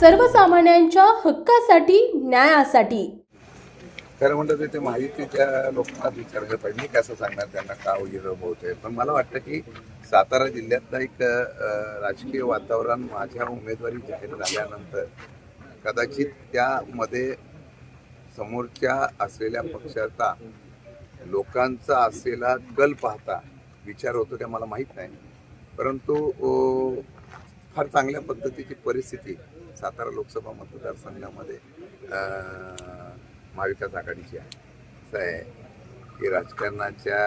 सर्वसामान्यांच्या हक्कासाठी न्यायासाठी. खरं म्हणतात ते माहितीच्या लोकांना विचारलं पाहिजे. मी कसं सांगणार त्यांना का वगैरे होते पण मला वाटतं की सातारा जिल्ह्यातलं एक राजकीय वातावरण माझ्या उमेदवारी जाहीर झाल्यानंतर कदाचित त्यामध्ये समोरच्या असलेल्या पक्षाचा लोकांचा असलेला कल पाहता विचार होतो ते मला माहीत नाही. परंतु फार चांगल्या पद्धतीची परिस्थिती सातारा लोकसभा मतदारसंघामध्ये महाविकास आघाडीची आहे. असं आहे की राजकारणाच्या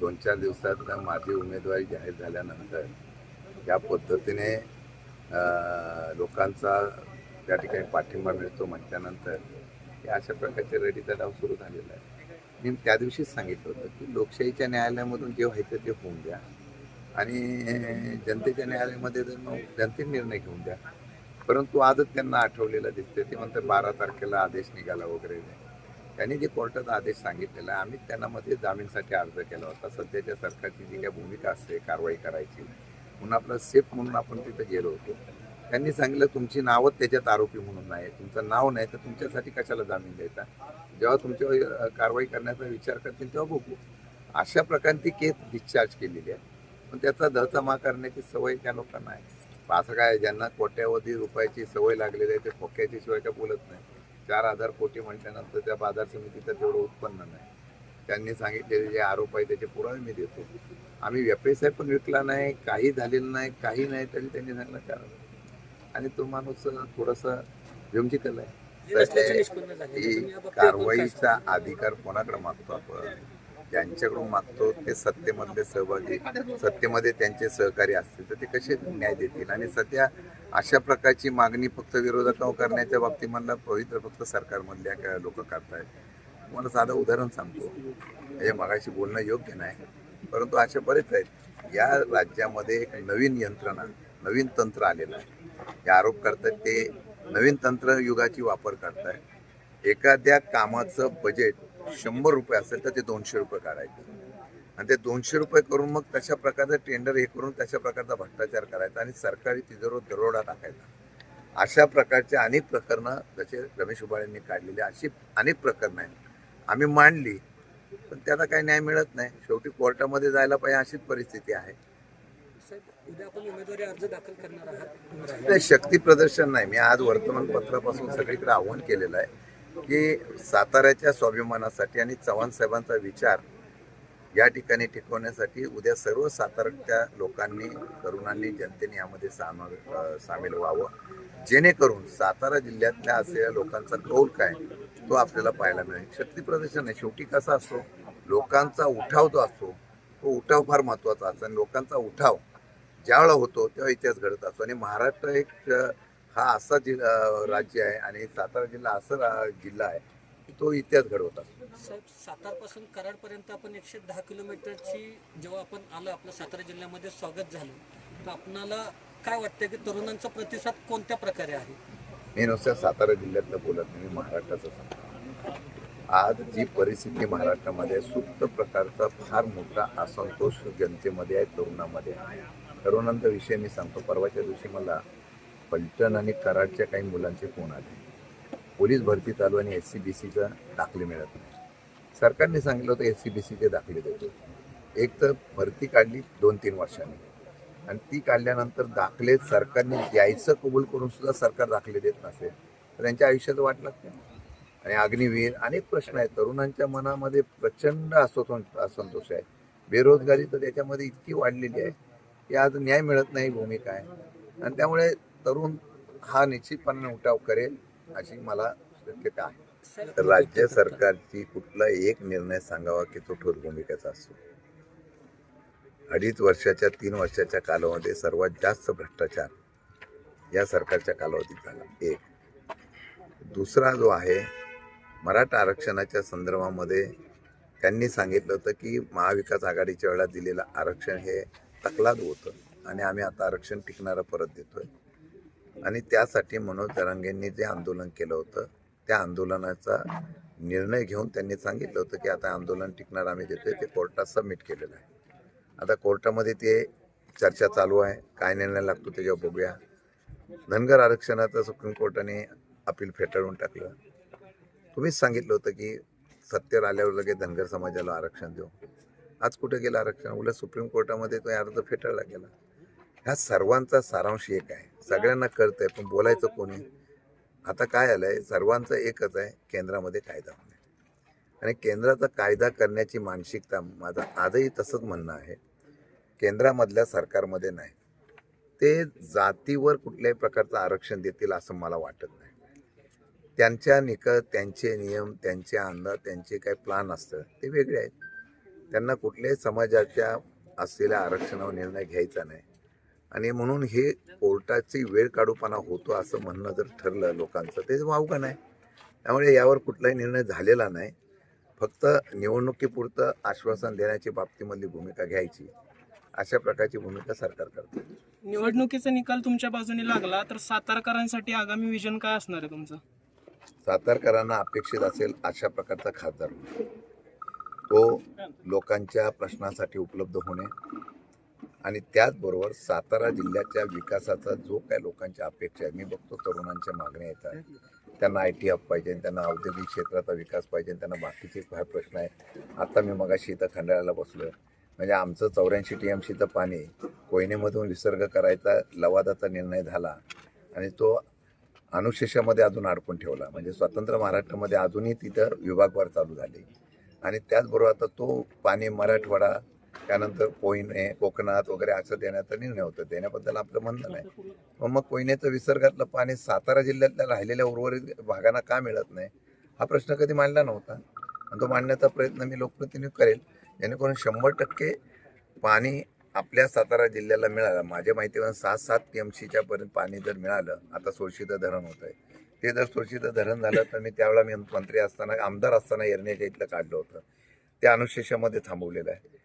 दोन चार दिवसात माझी उमेदवारी जाहीर झाल्यानंतर या पद्धतीने लोकांचा त्या ठिकाणी पाठिंबा मिळतो म्हटल्यानंतर या अशा प्रकारचे रेडीचा डाव सुरू झालेला आहे. मी त्या दिवशीच सांगितलं होतं की लोकशाहीच्या न्यायालयामधून जे व्हायचं ते होऊन द्या आणि जनतेच्या न्यायालयामध्ये जर मग जनतेने निर्णय घेऊन द्या. परंतु आजच त्यांना आठवलेलं दिसते ते म्हणतात बारा तारखेला आदेश निघाला वगैरे. त्यांनी जे कोर्टाचा आदेश सांगितलेला आहे आम्ही त्यांना मध्ये जामीनसाठी अर्ज केला होता. सध्याच्या सरकारची जी काही भूमिका असते कारवाई करायची म्हणून आपलं सेफ म्हणून आपण तिथं गेलो होतो. त्यांनी सांगितलं तुमची नावच त्याच्यात आरोपी म्हणून नाही तुमचं नाव नाही तर तुमच्यासाठी कशाला जामीन द्यायचा? जेव्हा तुमच्या कारवाई करण्याचा विचार करतील तेव्हा बघू. अशा प्रकारे ती केस डिस्चार्ज केलेली आहे. पण त्याचा दहतमा करण्याची सवय त्या लोकांना आहे. असं काय ज्यांना कोट्यावधी रुपयाची सवय लागलेली आहे ते खोक्याची शिवाय काय बोलत नाही. चार हजार कोटी म्हटल्यानंतर त्या बाजार समितीचं तेवढं उत्पन्न नाही. त्यांनी सांगितलेले जे आरोप आहे त्याचे पुरावे मी देतो. आम्ही व्यवसाय पण विकला नाही काही झालेलं नाही काही नाही तरी त्यांनी सांगितलं कारण आणि तो माणूस थोडासा व्यंजिकल आहे. कारवाईचा अधिकार कोणाकडे मागतो आपण? ज्यांच्याकडून मागतो ते सत्तेमधले सहभागी सत्तेमध्ये त्यांचे सहकारी असतील तर ते कसे न्याय देतील? आणि सध्या अशा प्रकारची मागणी फक्त विरोधकांवर करण्याच्या बाबतीत मला पवित्र फक्त सरकारमधल्या लोक करतायत. मला साधं उदाहरण सांगतो. हे मगाशी बोलणं योग्य नाही परंतु अशा बरेच आहेत. या राज्यामध्ये एक नवीन यंत्रणा नवीन तंत्र आलेलं आहे. हे आरोप करतात ते नवीन तंत्र युगाची वापर करतायत. एखाद्या कामाचं बजेट शंभर रुपये असेल तर ते दोनशे रुपये काढायचे. आणि ते दोनशे रुपये करून मग तशा प्रकारचं टेंडर हे करून तशा प्रकारचा भ्रष्टाचार करायचा आणि सरकारी तिजोरीवर दरोडा टाकायचा. अशा प्रकारचे अनेक प्रकरणं जसे रमेश उबाळेंनी काढलेली अशी अनेक प्रकरणं आहेत. आम्ही मांडली पण त्याला काही न्याय मिळत नाही. शेवटी कोर्टामध्ये जायला पाहिजे अशीच परिस्थिती आहे. साहेब उद्या आपण उमेदवारी अर्ज दाखल करणार आहात? उमराही. नाही शक्ती प्रदर्शन नाही. मी आज वर्तमानपत्रापासून सगळीकडे आव्हान केलेलं आहे. की साताऱ्याच्या स्वाभिमानासाठी आणि चव्हाण साहेबांचा विचार या ठिकाणी टिकवण्यासाठी उद्या सर्व साताऱ्याच्या लोकांनी तरुणांनी जनतेने यामध्ये सामा सामील व्हावं. जेणेकरून सातारा जिल्ह्यातल्या असलेल्या लोकांचा कौल काय तो आपल्याला पाहायला मिळेल. शक्ती प्रदर्शन आहे. शेवटी कसा असतो? लोकांचा उठाव जो असतो तो उठाव फार महत्त्वाचा असतो. आणि लोकांचा उठाव ज्यावेळा होतो तेव्हा इतिहास घडत असतो. आणि महाराष्ट्र एक हा असा जिल्हा राज्य आहे आणि सातारा जिल्हा असं जिल्हा आहे तो इतिहास घडवत असतो साहेब सातारपासून कराडपर्यंत आपण एकशे दहा किलोमीटरची जेव्हा आपण आलं आपलं सातारा जिल्ह्यामध्ये स्वागत झालं तर आपणाला काय वाटतं की तरुणांचा प्रतिसाद कोणत्या प्रकारे आहे? मी नुसतं सातारा जिल्ह्यातलं बोलत नाही मी महाराष्ट्राचं सांगतो. आज जी परिस्थिती महाराष्ट्रामध्ये सुप्त प्रकारचा फार मोठा असंतोष जनतेमध्ये आहे तरुणामध्ये आहे. तरुणांचा विषय मी सांगतो परवाच्या दिवशी मला पलटण आणि कराडच्या काही मुलांचे फोन आले. पोलीस भरती चालू आणि एस सी बी सीचा दाखले मिळत नाही. सरकारने सांगितलं होतं एस सी बी सीचे दाखले देतो. एक तर भरती काढली दोन तीन वर्षांनी. आणि ती काढल्यानंतर दाखले सरकारने द्यायचं कबूल करून सुद्धा सरकार दाखले देत नसेल तर त्यांच्या आयुष्यात वाट लागते. आणि अग्निवीर अनेक प्रश्न आहेत. तरुणांच्या मनामध्ये प्रचंड असंतोष असंतोष आहे. बेरोजगारी तर त्याच्यामध्ये इतकी वाढलेली आहे की आज न्याय मिळत नाही भूमिका आहे. आणि त्यामुळे तरुण हा निश्चितपणे उठाव करेल अशी मला शक्यता आहे. तर राज्य सरकारची कुठला एक निर्णय सांगावा की तो ठोस भूमिकेचा असतो अडीच वर्षाच्या तीन वर्षाच्या कालावधीमध्ये सर्वात जास्त भ्रष्टाचार या सरकारच्या कालावधीत झाला. एक. दुसरा जो आहे मराठा आरक्षणाच्या संदर्भामध्ये त्यांनी सांगितलं होतं की महाविकास आघाडीच्या वेळा दिलेलं आरक्षण हे तकलाद होतं आणि आम्ही आता आरक्षण टिकणारं परत देतोय. आणि त्यासाठी मनोज जरांगेंनी जे आंदोलन केलं होतं त्या आंदोलनाचा निर्णय घेऊन त्यांनी सांगितलं होतं की आता आंदोलन टिकणार आम्ही देतोय ते कोर्टात सबमिट केलेलं आहे. आता कोर्टामध्ये ते चर्चा चालू आहे काय निर्णय लागतो त्याच्यावर बघूया. धनगर आरक्षणाचं सुप्रीम कोर्टाने अपील फेटाळून टाकलं. तुम्हीच सांगितलं होतं की सत्तेवर आल्यावर लगेच धनगर समाजाला आरक्षण देऊ. आज कुठे गेलं आरक्षण? उलट सुप्रीम कोर्टामध्ये तो अर्ज फेटाळला गेला. ह्या सर्वांचा सारांश एक आहे. सगळ्यांना कळतंय पण बोलायचं कोणी? आता काय आलं आहे सर्वांचं एकच आहे केंद्रामध्ये कायदा होणे आणि केंद्राचा कायदा करण्याची मानसिकता माझं आजही तसंच म्हणणं आहे. केंद्रामधल्या सरकारमध्ये नाही. ते जातीवर कुठल्याही प्रकारचं आरक्षण देतील असं मला वाटत नाही. त्यांच्या निकट त्यांचे नियम त्यांचे अंदाज त्यांचे काही प्लान असतं ते वेगळे आहेत. त्यांना कुठल्याही समाजाच्या असलेल्या आरक्षणावर निर्णय घ्यायचा नाही. आणि म्हणून हे कोर्टाची वेळ काढूपणा होतो असं म्हणणं जर ठरलं लोकांचं ते वावगं नाही? त्यामुळे यावर कुठलाही निर्णय झालेला नाही. फक्त निवडणुकीपुरतं आश्वासन देण्याची बाबतीमधली भूमिका घ्यायची. अशा प्रकारची भूमिका सरकार करते. निवडणुकीचा निकाल तुमच्या बाजूने लागला तर सातारकरांसाठी आगामी विजन काय असणार आहे तुमचं? सातारकरांना अपेक्षित असेल अशा प्रकारचा खासदार तो लोकांच्या प्रश्नासाठी उपलब्ध होणे. आणि त्याचबरोबर सातारा जिल्ह्याच्या विकासाचा जो काय लोकांच्या अपेक्षा आहे मी बघतो तरुणांच्या मागण्या येतात त्यांना आय टी हब पाहिजे त्यांना औद्योगिक क्षेत्राचा विकास पाहिजे त्यांना बाकीचे काय प्रश्न आहेत. आता मी मगाशी इथं खंडाळ्याला बसलो म्हणजे आमचं चौऱ्याऐंशी टी एम सीचं पाणी कोयनेमधून विसर्ग करायचा लवादाचा निर्णय झाला आणि तो अनुशेषामध्ये अजून अडकून ठेवला. म्हणजे स्वतंत्र महाराष्ट्रामध्ये अजूनही तिथं विभागवार चालू झाली. आणि त्याचबरोबर आता तो पाणी मराठवाडा त्यानंतर कोयने कोकणात वगैरे असं देण्याचा निर्णय होता. देण्याबद्दल आपलं म्हणणं नाही. मग मग कोयनेचं विसर्गातलं पाणी सातारा जिल्ह्यातल्या राहिलेल्या उर्वरित भागांना का मिळत नाही? हा प्रश्न कधी मांडला नव्हता. आणि तो मांडण्याचा प्रयत्न मी लोकप्रतिनिधी करेल. जेणेकरून शंभर टक्के पाणी आपल्या सातारा जिल्ह्याला मिळालं. माझ्या माहितीवर सात सात टी एम सीच्या पर्यंत पाणी जर मिळालं आता सोळशीचं धरण होत आहे ते जर सोळशीचं धरण झालं तर मी त्यावेळेला मी मंत्री असताना आमदार असताना येरण्याच्या इथलं काढलं होतं. ते अनुशेषामध्ये थांबवलेलं आहे.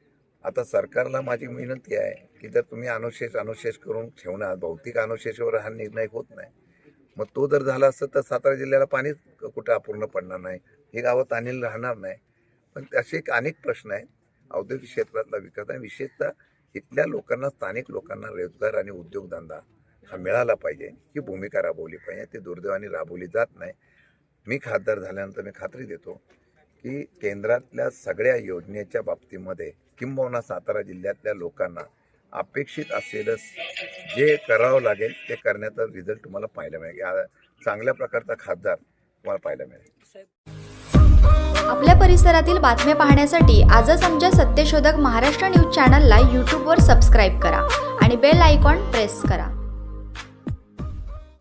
आता सरकारला माझी विनंती आहे की जर तुम्ही अनुशेष अनुशेष करून ठेवणार भौतिक अनुशेषावर हा निर्णय होत नाही मग तो जर झाला असतं तर सातारा जिल्ह्याला पाणीच कुठं अपूर्ण पडणार नाही हे गावं तानील राहणार नाही. पण असे एक अनेक प्रश्न आहेत औद्योगिक क्षेत्रातला विकास आणि विशेषतः इथल्या लोकांना स्थानिक लोकांना रोजगार आणि उद्योगधंदा हा मिळाला पाहिजे ही भूमिका राबवली पाहिजे ती दुर्दैवाने राबवली जात नाही. मी खासदार झाल्यानंतर मी खात्री देतो की केंद्रातल्या सगळ्या योजनेच्या बाबतीमध्ये किंबहुना सातारा जिल्ह्यातल्या लोकांना अपेक्षित असलेलं जे करावं लागेल ते करण्याचा रिझल्ट तुम्हाला पाहायला मिळेल. चांगल्या प्रकारचा खासदार तुम्हाला पाहायला मिळेल. आपल्या परिसरातील बातम्या पाहण्यासाठी आजच आमच्या सत्यशोधक महाराष्ट्र न्यूज चॅनलला यूट्यूबवर सबस्क्राईब करा आणि बेल आयकॉन प्रेस करा.